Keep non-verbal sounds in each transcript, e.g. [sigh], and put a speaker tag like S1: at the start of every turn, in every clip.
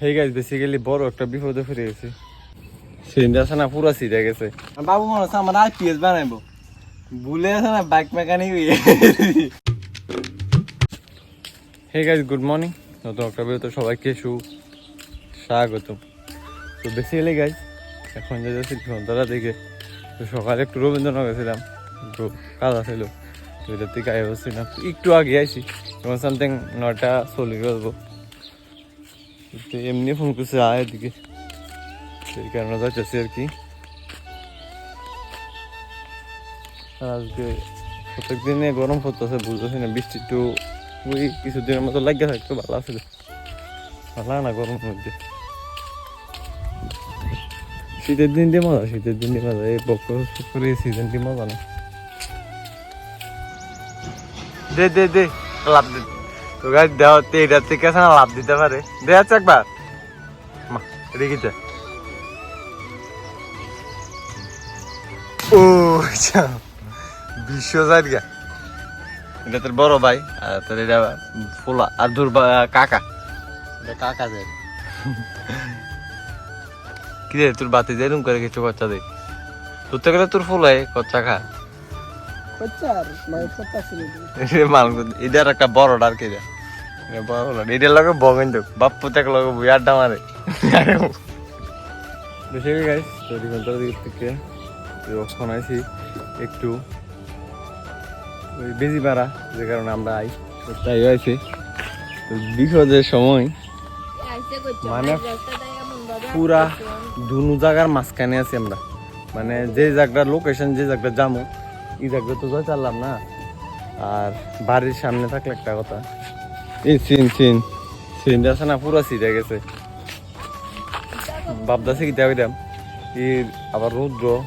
S1: Hey guys basically বড় একটা বিপদে ফিরে গেছি। সিলিন্ডার না পুরো সিটে গেছে।
S2: বাবু মনে হচ্ছে আমার আইপিএস বানাইবো। ভুলে আছে না bike mechanic
S1: hey guys good morning নতুন একটা ভিডিওতে সবাইকে সু স্বাগত তো বেসিক্যালি গাইজ এখন যে যাচ্ছি ঘন্টাটা দিকে তো সকালে একটু রবীন্দ্রনগর গেছিলাম। একটু কাজ আছিল। তো এটার থেকে বসছিলাম একটু আগে আইছি। এখন সামথিং নয়টা চলে গেলবো এমনি ফোন করছে, আয় এদিকে। সেই কারণে যাচ্ছি আর কি। আজকে প্রত্যেক দিনে গরম পড়তেছে, বুঝতেছি না, বৃষ্টি একটু ওই কিছুদিনের মতো লাগিয়ে থাকতো ভালো আছিল ভালো না গরমের মধ্যে। শীতের দিন দিয়ে মজা, শীতের দিন দিয়ে মজা। এই বকর করে সিজন দিয়ে মজা না। দে দে দে, লাভ দে। তো গাছ দেওয়া এইটা থেকে আছে লাভ দিতে পারে। দে আছে একবার। রেখেছে ও আচ্ছা। বিশ্ব জায়গা এটা তোর বড় ভাই আর তোর এটা ফুলা আর বা- কাকা। এটা কাকা যায় কি রে তোর বাতি যে এরকম করে কিছু বাচ্চা দে তোর তো গেলে তোর ফুলাই কচ্চা খা। মানুষ এটার একটা বড় ডার কে বড় এটার লগে বগেন তো বাপ্পু তাকে লগে বই আড্ডা মারে। বেশি গাইস তৈরি ঘণ্টার দিক থেকে। যখন আইছি একটু। ওই বেজি পাড়া যে কারণে আমরা আই। তো তাই হয়েছে তো বিপদের সময় মানে পুরা দুনু জায়গার মাঝখানে আছি আমরা। মানে যে জায়গার লোকেশন যে জায়গা যাব এই জায়গা তো যাই চাললাম না। আর বাড়ির সামনে থাকলে একটা কথা। এই সিন সিন। সিনটা আছে না পুরা সিটে গেছে। ভাবতেছি কি দেওয়া দাম এর আবার রৌদ্র।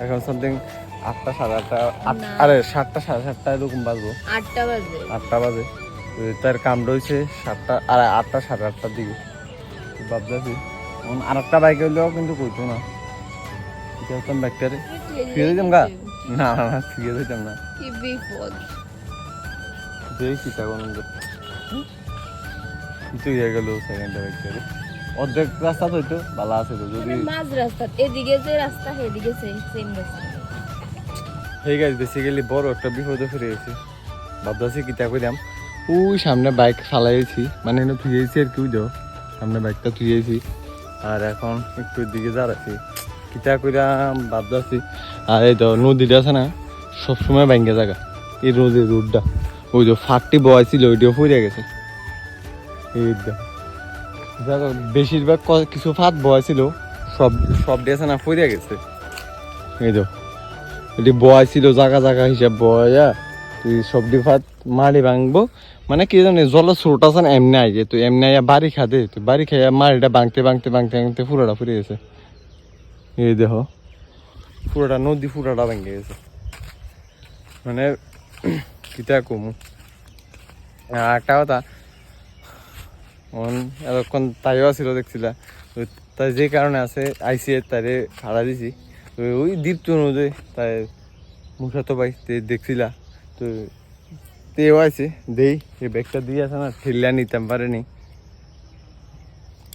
S1: এখন সামথিং আটটা সাড়ে আটটা আট- আরে সাতটা সাড়ে সাতটা এরকম বাজবো।
S3: আটটা বাজে
S1: আটটা বাজে। তার কাম রয়েছে সাতটা আর আটটা সাড়ে আটটার দিকে। ভাবতেছি আর একটা বাইক হইলেও কিন্তু কইতো না। ঠিক ফিরে দিতাম গা? না না না ফিরে না।
S3: কি বিপদ।
S1: দেখি তখন কিছু ইয়ে গেল সেকেন্ডটা অর্ধেক রাস্তা তো হইতো ভালো আছে তো যদি
S3: মানে মাঝ রাস্তা এদিকে যে রাস্তা সেদিকে সেম রাস্তা।
S1: বেসিক্যালি বড় একটা বিপদে ফিরে গেছি। ভাবতেছি কি তা কইরাম ওই সামনে বাইক চালাইছি মানে এনে থুয়েছি আর কি দাও সামনে বাইকটা থুয়েছি আর এখন একটু দিকে দাঁড়াচ্ছি কিতা কইরাম ভাবতেছি আর এই তো নদীটা আছে না, সবসময় ব্যাঙ্গে জায়গা এই নদীর রোডটা ওই যে ফাটটি বয়াছিল ওইটাও ফুরিয়ে গেছে। এই দেখো। বেশিরভাগ কিছু ফাট বয়াছিল সব সব আছে না ফুরিয়ে গেছে। এই তো এটি বয় ছিল জায়গা জায়গা হিসাব বয়া সবজি ভাত মাড়ি ভাঙবো। মানে কি জানি জল স্রোত আছে না, এমনি আইছে তুই এমনি আইয়া বাড়ি খাদে তুই বাড়ি খাইয়া মাড়িটা ভাঙতে ভাঙতে ভাঙতে ভাঙতে পুরোটা ফুরে গেছে। এই দেহ পুরোটা নদী পুরোটা ভেঙে গেছে। মানে কিতা কমু? একটা কথা এতক্ষণ তাইও ছিল দেখছিলা। তাই যে কারণে আছে আইসি তারে ভাড়া দিছি। তো ওই দীপ্ত নদী তাই মুখা তো ভাই তে দেখছিলা। তো তেও আছে দেই, এই ব্যাগটা দিয়ে আছে না ঠেলিয়া নিতাম পারেনি।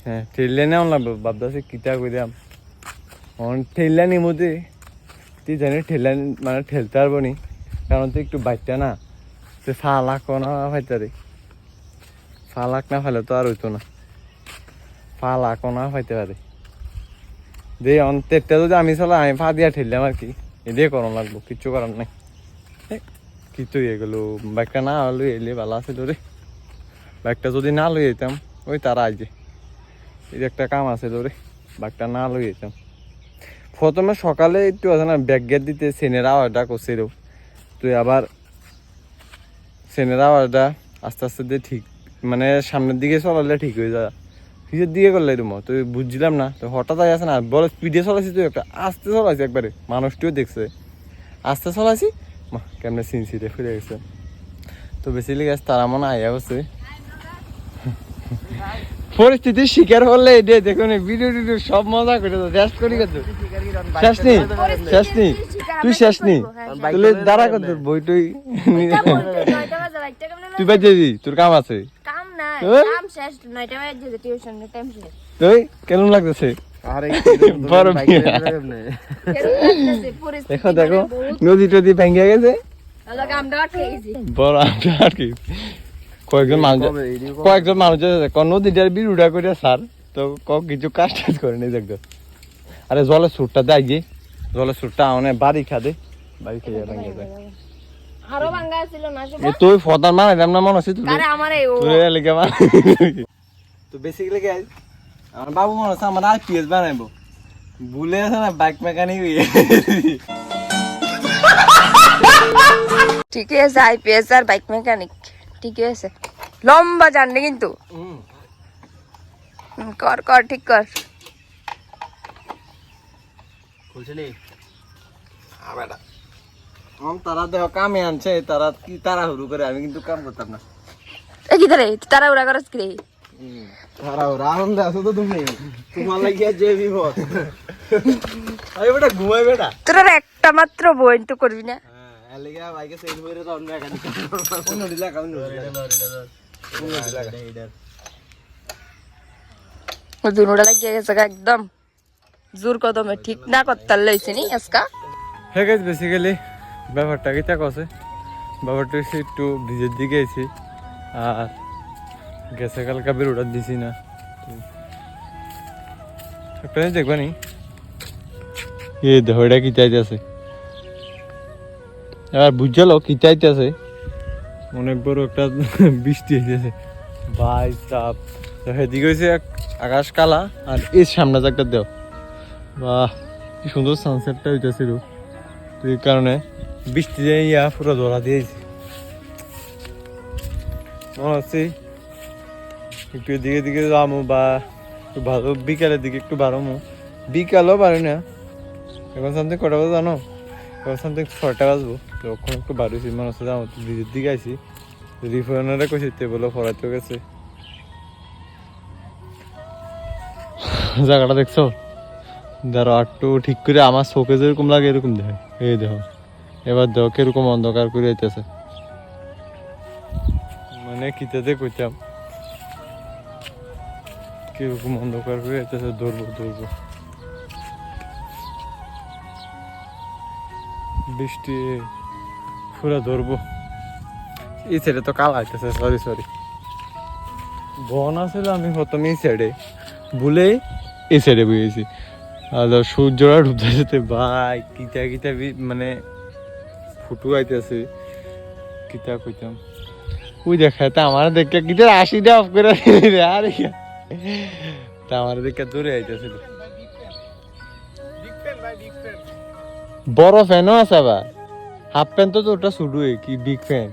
S1: হ্যাঁ ঠেলিয়া নেওয়া লাগবে ভাবতেছি কিতা করিয়াম অন ঠেলিয়া নিমতে তুই জানি ঠেলিয়া মানে ঠেলতে পারব নি। কারণ তুই একটু বাইকটা না। তুই ফালাক না ফাইতারে ফালাক না ফেলে তো আর হইতো না। ফালাক না ফাইতে পারে দে অন্তেরটা যদি আমি চলা আমি ফা দিয়া ঠেললাম আর কি। এদিকে করানো লাগবো কিচ্ছু করার নাই। এ, কি তো ইয়ে গেলো। বাইকটা না লই এলে ভালো আছিল রে বাইকটা যদি না লই যেতাম ওই তারা আইজে এই একটা কাম আছে রে বাইকটা না লই যেতাম প্রথমে সকালে একটু আছে না, ব্যাগ গেট দিতে সেনের আওয়াজটা করছিল তুই আবার সেনের আওয়াজটা আস্তে আস্তে দিয়ে ঠিক মানে সামনের দিকে চলালে ঠিক হয়ে যায়। পিছের দিকে করলে এরকম তুই বুঝছিলাম না, তো হঠাৎ আছে না, বড় স্পিডে চলাইছি তুই একটা, আস্তে চলাইছি একবারে, মানুষটিও দেখছে। আস্তে চলাইছি কেমনে সিনসিতে ফিরে গেছে। তো বেসিলি গেছে তারা মনে আইয়া গেছে পরিস্থিতির শিকার হলে দেখুন ভিডিও টিডিও সব মজা করে শেষ করি কত শেষ নেই শেষ নেই তুই শেষ নেই তুই দাঁড়া কত বই টই তুই বাজে দি তোর কাম আছে? তুই কেমন লাগতেছে? দেখো [laughs] দেখো
S3: মানে
S1: নদী টদি ভেঙে গেছে।
S3: আটকে
S1: বড় আমটা আর কি কয়েকজন মানুষ কয়েকজন মানুষ নদীটার বিরুডা করে সার তো ক কিছু কাজ টাজ করে নি দেখতো। আরে জলের সুরটা দেয় গিয়ে জলের সুরটা অনেক বাড়ি খাদে। বাড়ি খেয়ে ভেঙে যায়।
S3: আরও ভাঙ্গা ছিল না
S1: তুই ফদার মানে দাম না মনে আছে তুই
S3: আমারে ও।
S1: তুই এলাকা মানে
S2: তো বেসিক্যালি গাইজ আমার বাবু মনে হচ্ছে আমার আইপিএস বানাইবো। ভুলে আছে না বাইক মেকানিক হয়ে
S3: ঠিকই আছে আইপিএস আর বাইক মেকানিক ঠিকই আছে। লম্বা জানলে কিন্তু। হুম, কর কর ঠিক কর।
S2: খুলছিলি? আমার তারা দেহ কামে আনছে তারা কি তারা হুরু করে? আমি কিন্তু কাম করতাম না।
S3: এ কি ধরে তারা উড়া করস কি রে?
S2: তারা হুরু আনন্দ আছো তো তুমি? তোমার লাগিয়া যে বিপদ। আরে বেটা ঘুমাই বেটা।
S3: তোর একটা মাত্র বই তো করবি না?
S2: হ্যাঁ এর লাগিয়া বাইকে করে তো অন্য একানি অন্য দিলা কাউন
S3: দুনুটা লাগিয়ে গেছে একদম। জোর কদমে ঠিক না করতে লইছে নি আজকা।
S1: হ্যাঁ গেছে বেসিক্যালি ব্যাপারটা কি তাক আছে ব্যাপারটা হচ্ছে একটু ব্রিজের দিকে এসি আর গ্যাসে কালকা বের ওটা দিছি না। একটা জিনিস দেখবা নি? এ দেখো, এটা কি চাইতেছে এবার কি চাইতেছে অনেক বড় একটা [laughs] বৃষ্টি হয়েছে ভাই চাপ সেদিকে হয়েছে আকাশ কালা, আর এর সামনে একটা দেও। বাহ, কি সুন্দর সানসেটটা হইতেছিল তো এই কারণে বৃষ্টি যে ইয়া পুরো ধরা দিয়েছে মনে হচ্ছে একটু এদিকে দিকে যাব বা একটু ভালো, বিকালের দিকে একটু বাড়াবো বিকালও পারি না। এখন সামথিং কটা বাজে জানো? এখন সামথিং ছটা বাজবো। তো ওখানে একটু বাড়িয়েছি মনে হচ্ছে যাব তো ব্রিজের দিকে আইছি। রিফাইনারে কইছি টেবলও ফরাইতে গেছে। জায়গাটা দেখছ? ধরো একটু ঠিক করে আমার চোখে যেরকম লাগে এরকম দেখে এই দেখো। এবার দেখো কীরকম অন্ধকার করে যাইতেছে মানে কিতাতে কইতাম, কীরকম অন্ধকার করে যাইতেছে ধরবো ধরবো। বৃষ্টি, পুরা ধরবো। এই সাইডে তো কাল আইতেছে সরি সরি বন আসলে আমি হতাম এই সাইডে ভুলে এই সাইডে বুঝেছি আর সূর্যরা ঢুকতেছে ভাই, কিতা কিতা মানে ফুটু আইতেছে। কিতা কইতাম? ওই দেখা, তা আমার দেখে, কিতা আশিটা অফ করে দিলি রে ইয়া। তা আমার দেখে দূরে আইতেছিল বড় ফ্যানও আছে আবার। হাফ প্যান্ট তো ওটা শুধুই কি বিগ ফ্যান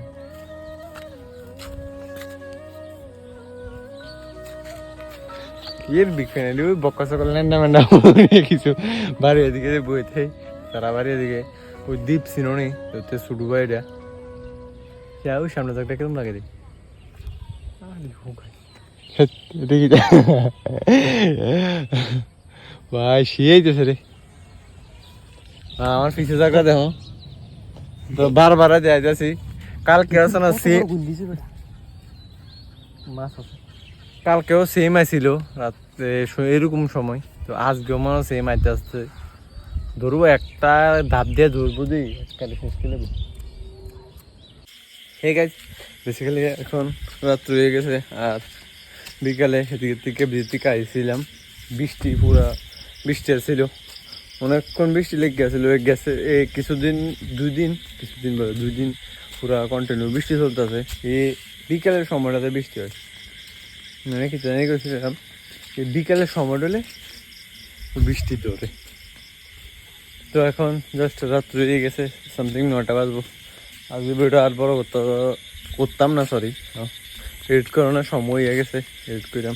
S1: এর বিগ ফ্যান এলি ওই বক্কা সকল ন্যান্ডা ম্যান্ডা কিছু বাড়ি এদিকে বই থাই তারা বাড়ি এদিকে ওই দ্বীপ সিনোনি ওতে শুডু বাইটা যা ওই সামনে থাকতে কিরম লাগে রে দেখি ভাই শিয়েইতেছে রে আমার পিছে জায়গা দেখো তো বারবার যাইতেছি কালকে আছে না সে
S2: মাছ আছে
S1: কালকেও সেম আইছিল, রাত্রে এরকম সময়। তো আজকেও মনে সেম আইতে আসছে। ধরবো একটা ধাপ দিয়ে ধরবো দিই কালে শেষ করে হে গাইজ বেসিক্যালি এখন রাত্রি হয়ে গেছে, আর বিকালে এদিকে থেকে থেকে আইছিলাম। বৃষ্টি পুরা বৃষ্টি আসছিল। অনেকক্ষণ বৃষ্টি লেগে গেছিল গেছে এই কিছুদিন, দুই দিন, কিছুদিন বলে দুই দিন পুরা কন্টিনিউ বৃষ্টি চলতেছে। এই বিকালের সময়টাতে বৃষ্টি হয়। মানে কি জানি করছিলাম যে সময় হলে বৃষ্টি ধরে। তো এখন জাস্ট রাত্রি হয়ে গেছে সামথিং নটা বাজবো। আজকে ভিডিও আর বড় করতে করতাম না সরি এডিট করানোর সময় হয়ে গেছে এডিট করলাম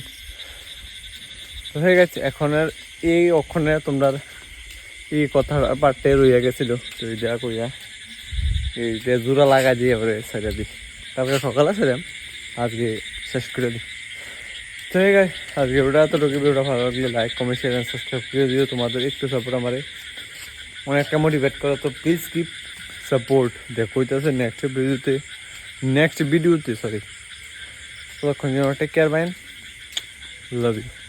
S1: তো হয়ে গেছে, এখন আর এই অক্ষণে তোমরা এই কথা পার্টে রইয়া গেছিল, তো এটা কইয়া। এই যে জোড়া লাগা দিয়ে এবারে ছেড়ে দিই তারপরে সকালে ছিলাম আজকে শেষ করে দিই তো ঠিক আছে আজকে ভিডিওটা এতটুকু। ভিডিওটা ভালো লাগলে like comment share and subscribe করে দিও। তোমাদের একটু সাপোর্ট আমারে। অনেকটা মোটিভেট করো। তো প্লিজ কিপ সাপোর্ট দেখো হইতেছে নেক্সট ভিডিওতে নেক্সট ভিডিওতে সরি ততক্ষণ take care bye love you